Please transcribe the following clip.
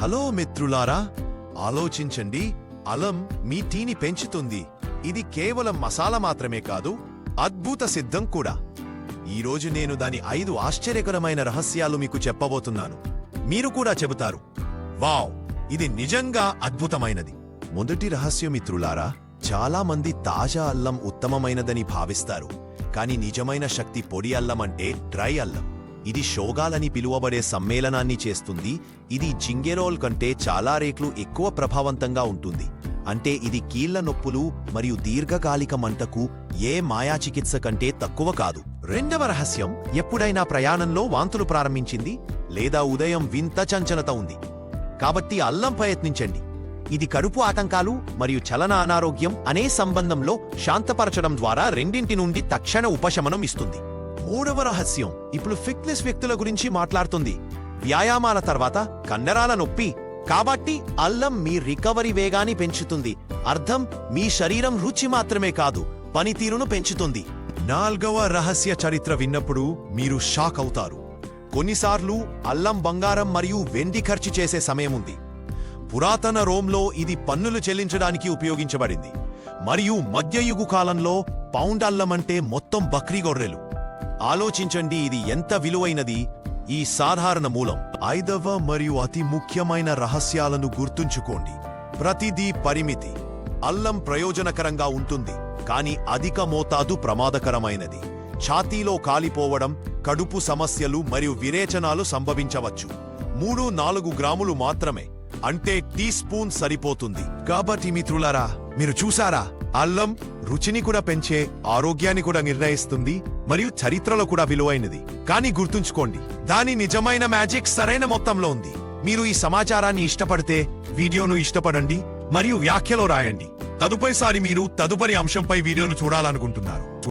Hello మిత్రులారా ఆలోచించండి. అల్లం మీ టీని పెంచుతుంది. ఇది కేవలం మసాలా మాత్రమే కాదు అద్భుత సిద్ధం కూడా. ఈరోజు నేను దాని ఐదు ఆశ్చర్యకరమైన రహస్యాలు మీకు చెప్పబోతున్నాను. మీరు కూడా చెబుతారు. వావ్! ఇది నిజంగా అద్భుతమైనది. మొదటి రహస్యం మిత్రులారా చాలామంది తాజా అల్లం ఉత్తమమైనదని భావిస్తారు. కానీ నిజమైన శక్తి పొడి అల్లం అంటే డ్రై అల్లం. ఇది షోగాలని పిలువబడే సమ్మేళనాన్ని చేస్తుంది. ఇది జింగెరోల్ కంటే చాలా రేట్లు ఎక్కువ ప్రభావవంతంగా ఉంటుంది. అంటే ఇది కీళ్ళ నొప్పులు మరియు దీర్ఘకాలిక మంటకు ఏ మాయా చికిత్స కంటే తక్కువ కాదు. రెండవ రహస్యం ఎప్పుడైనా ప్రయాణంలో వాంతులు ప్రారంభించింది లేదా ఉదయం వింత చంచలత ఉంది. కాబట్టి అల్లం ప్రయత్నించండి. ఇది కడుపు ఆటంకాలు మరియు చలన అనారోగ్యం అనే సంబంధంలో శాంతపరచడం ద్వారా రెండింటి నుండి తక్షణ ఉపశమనం ఇస్తుంది. మూడవ రహస్యం. ఇప్పుడు ఫిట్నెస్ వ్యక్తుల గురించి మాట్లాడుతుంది. వ్యాయామాల తర్వాత కండరాల నొప్పి. కాబట్టి అల్లం మీ రికవరీ వేగాన్ని పెంచుతుంది. అర్థం మీ శరీరం రుచి మాత్రమే కాదు పనితీరును పెంచుతుంది. నాల్గవ రహస్య చరిత్ర విన్నప్పుడు మీరు షాక్ అవుతారు. కొన్నిసార్లు అల్లం బంగారం మరియు వెండి ఖర్చు చేసే సమయం ఉంది పురాతన రోమ్లో ఇది పన్నులు చెల్లించడానికి ఉపయోగించబడింది. మరియు మధ్యయుగు కాలంలో పౌండ్ అల్లం అంటే మొత్తం బక్రీ గొర్రెలు. ఆలోచించండి ఇది ఎంత విలువైనది? ఈ సాధారణ మూలం. ఐదవ మరియు అతి ముఖ్యమైన రహస్యాలను గుర్తుంచుకోండి. ప్రతిదీ పరిమితి. అల్లం ప్రయోజనకరంగా ఉంటుంది కానీ అధిక మోతాదు ప్రమాదకరమైనది. ఛాతీలో కాలిపోవడం కడుపు సమస్యలు మరియు విరేచనాలు సంభవించవచ్చు. మూడు నాలుగు గ్రాములు మాత్రమే అంటే టీ స్పూన్ సరిపోతుంది. కాబట్టి మిత్రులారా మీరు చూసారా? అల్లం రుచిని కూడా పెంచే ఆరోగ్యాన్ని కూడా నిర్ణయిస్తుంది మరియు చరిత్రలో కూడా విలువైనది. కానీ గుర్తుంచుకోండి దాని నిజమైన మ్యాజిక్ సరైన మొత్తంలో ఉంది. మీరు ఈ సమాచారాన్ని ఇష్టపడితే వీడియోను ఇష్టపడండి మరియు వ్యాఖ్యలో రాయండి. తదుపరిసారి మీరు తదుపరి అంశంపై వీడియోను చూడాలనుకుంటున్నారు.